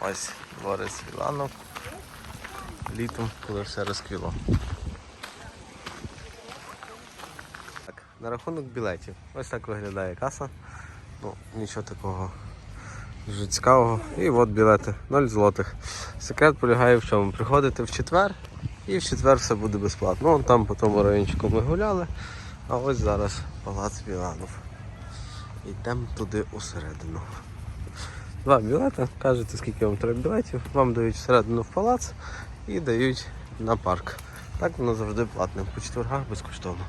Ось Борис Віланов. Літом, коли все розквіло. Так, на рахунок білетів. Ось так виглядає каса. Ну, нічого такого дуже цікавого. І от білети 0 злотих. Секрет полягає в чому? Приходите в четвер і в четвер все буде безплатно. Ну, там по тому райончику ми гуляли, а ось зараз палац Віланов. Йдемо туди усередину. Два білети, кажете, скільки вам треба білетів, вам дають всередину в палац і дають на парк. Так воно завжди платне, по четвергах безкоштовно.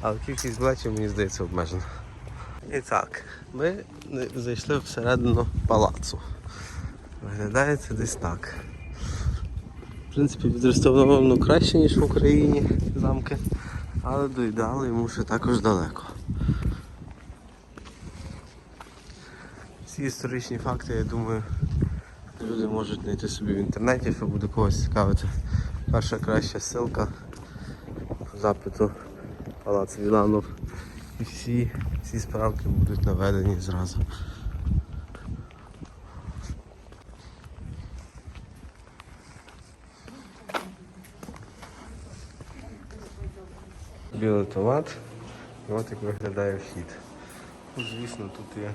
Але кількість білетів, мені здається, обмежена. І так, ми зайшли всередину палацу. Виглядає це десь так. В принципі, відреставровано краще, ніж в Україні замки, але до ідеалу йому ще також далеко. Всі історичні факти, я думаю, люди можуть знайти собі в інтернеті, якщо буде когось цікавити. Перша краща ссылка запиту Палац Віланов. І всі, всі справки будуть наведені зразу. Білий томат. І от як виглядає вхід. Ну, Звісно, тут є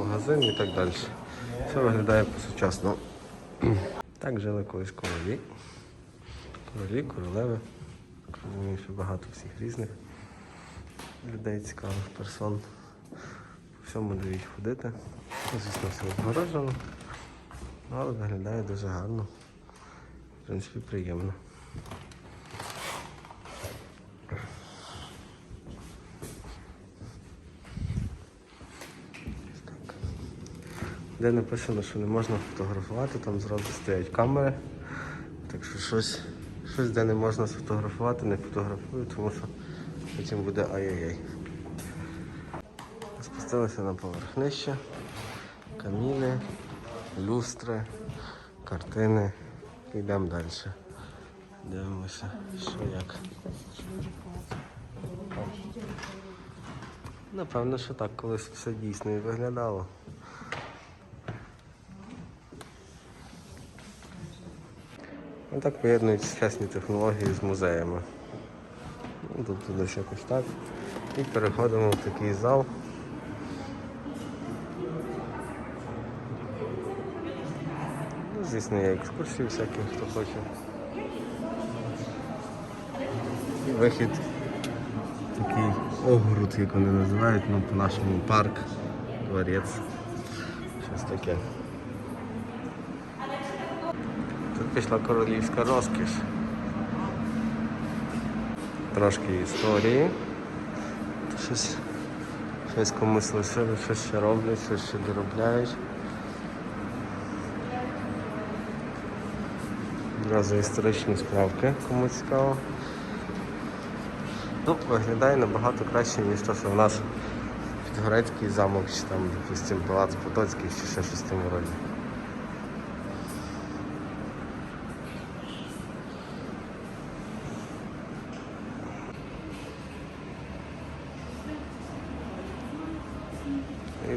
магазин і так далі. Все виглядає по-сучасному. Так жили колись королі. Королі, королеви. Розумію, що багато всіх різних людей, цікавих персон. По всьому дають ходити. Звісно, все обгороджено. Але виглядає дуже гарно. В принципі, приємно. Де написано, що не можна фотографувати, там зразу стоять камери. Так що щось, щось де не можна сфотографувати, не фотографую, тому що потім буде ай-яй-яй. Спустилися на поверх нижче. Каміни, люстри, картини. Йдемо далі. Дивимося, що як. Напевно, що так колись все дійсно і виглядало. Ну, так поєднують сучасні технології з музеями. Тут туди якось так. І переходимо в такий зал. Ну, звісно, є екскурсії всякі, хто хоче. І вихід такий огород, як вони називають, ну по-нашому парк, дворець. Щось таке. Тут пішла королівська розкіш. Трошки історії. Щось, щось комусь лишили, щось ще роблять, щось ще доробляють. Одразу історичні справки, кому цікаво. Ну, виглядає набагато краще, ніж те, що в нас Підгорецький замок, чи там, допустим, Палац Потоцький, чи ще щось в тому роді.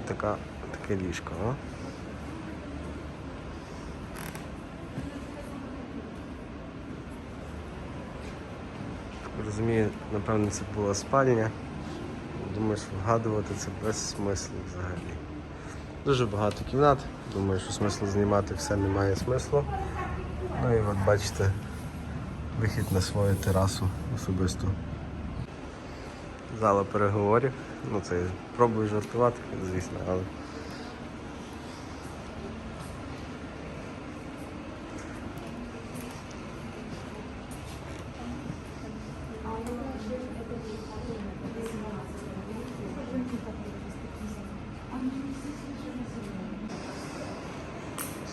Така, таке ліжко, а? Розумію, напевно, це була спальня. Думаю, що вгадувати це без смислу взагалі. Дуже багато кімнат. Думаю, що смислу знімати все немає смислу. Ну і от бачите вихід на свою терасу особисту. Зала переговорів. Ну це пробую жартувати, звісно, але.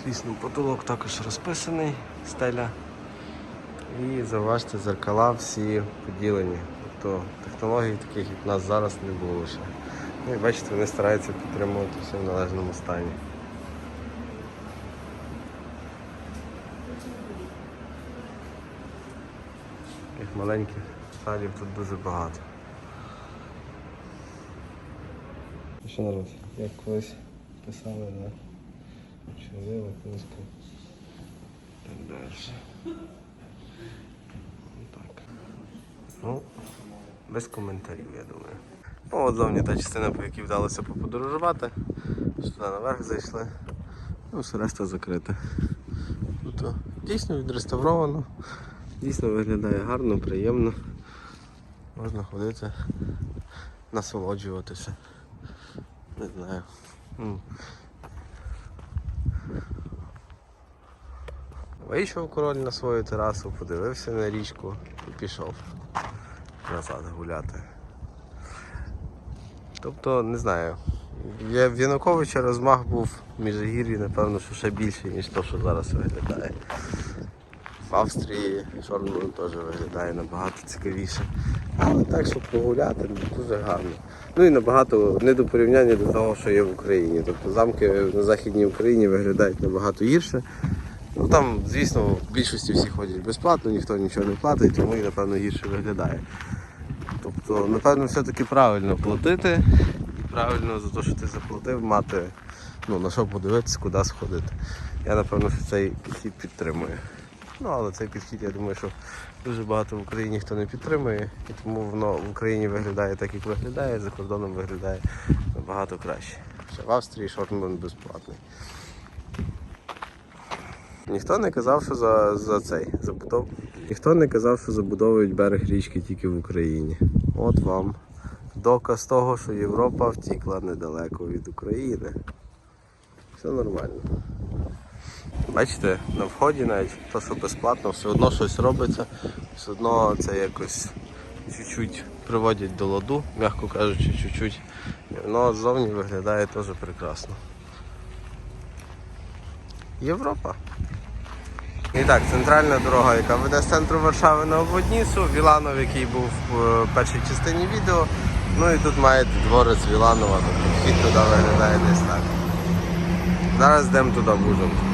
Звісно, потолок також розписаний, стеля. І зауважте, зеркала всі поділені. Тобто технологій таких, як в нас зараз, не було ще. Ну і бачите, вони стараються підтримувати все в належному стані. Таких маленьких сталів тут дуже багато. Що народ, як колись писали, да? Чорнила, пинська. Так далі. Ну, без коментарів, я думаю. Ну, от зовні та частина, по якій вдалося поподорожувати. Сюди наверх зайшли. Ну, все решта закрите. Тут дійсно відреставровано, дійсно виглядає гарно, приємно. Можна ходити, насолоджуватися. Не знаю. Вийшов король на свою терасу, подивився на річку і пішов назад гуляти. Тобто, не знаю. Я- В Януковича розмах був в Міжгір'ї, напевно, що ще більший, ніж то, що зараз виглядає. В Австрії Шорнбурн теж виглядає набагато цікавіше. Але так, щоб погуляти, дуже гарно. Ну і набагато не до порівняння до того, що є в Україні. Тобто замки на Західній Україні виглядають набагато гірше. Ну там, звісно, в більшості всі ходять безплатно, ніхто нічого не платить, тому і напевно гірше виглядає. Тобто, напевно, все-таки правильно платити і правильно за те, що ти заплатив, мати ну, на що подивитися, куди сходити. Я напевно, що цей підхід підтримую. Ну, але цей підхід, я думаю, що дуже багато в Україні хто не підтримує, і тому воно в Україні виглядає так, як виглядає, за кордоном виглядає набагато краще. Ще в Австрії шортман безплатний. Ніхто не казав, що за, за цей забудов. Ніхто не казав, що забудовують берег річки тільки в Україні. От вам доказ того, що Європа втікла недалеко від України. Все нормально. Бачите, на вході навіть то, що безплатно, все одно щось робиться, все одно це якось чуть-чуть приводять до ладу, м'яко кажучи, чуть-чуть. Воно ззовні виглядає теж прекрасно. Європа. І так, центральна дорога, яка веде з центру Варшави на Обводнісу, Віланов, який був в е, першій частині відео. Ну і тут маєте дворець Віланова, тобто вхід туди виглядає десь так. Зараз йдемо туди Ужгород.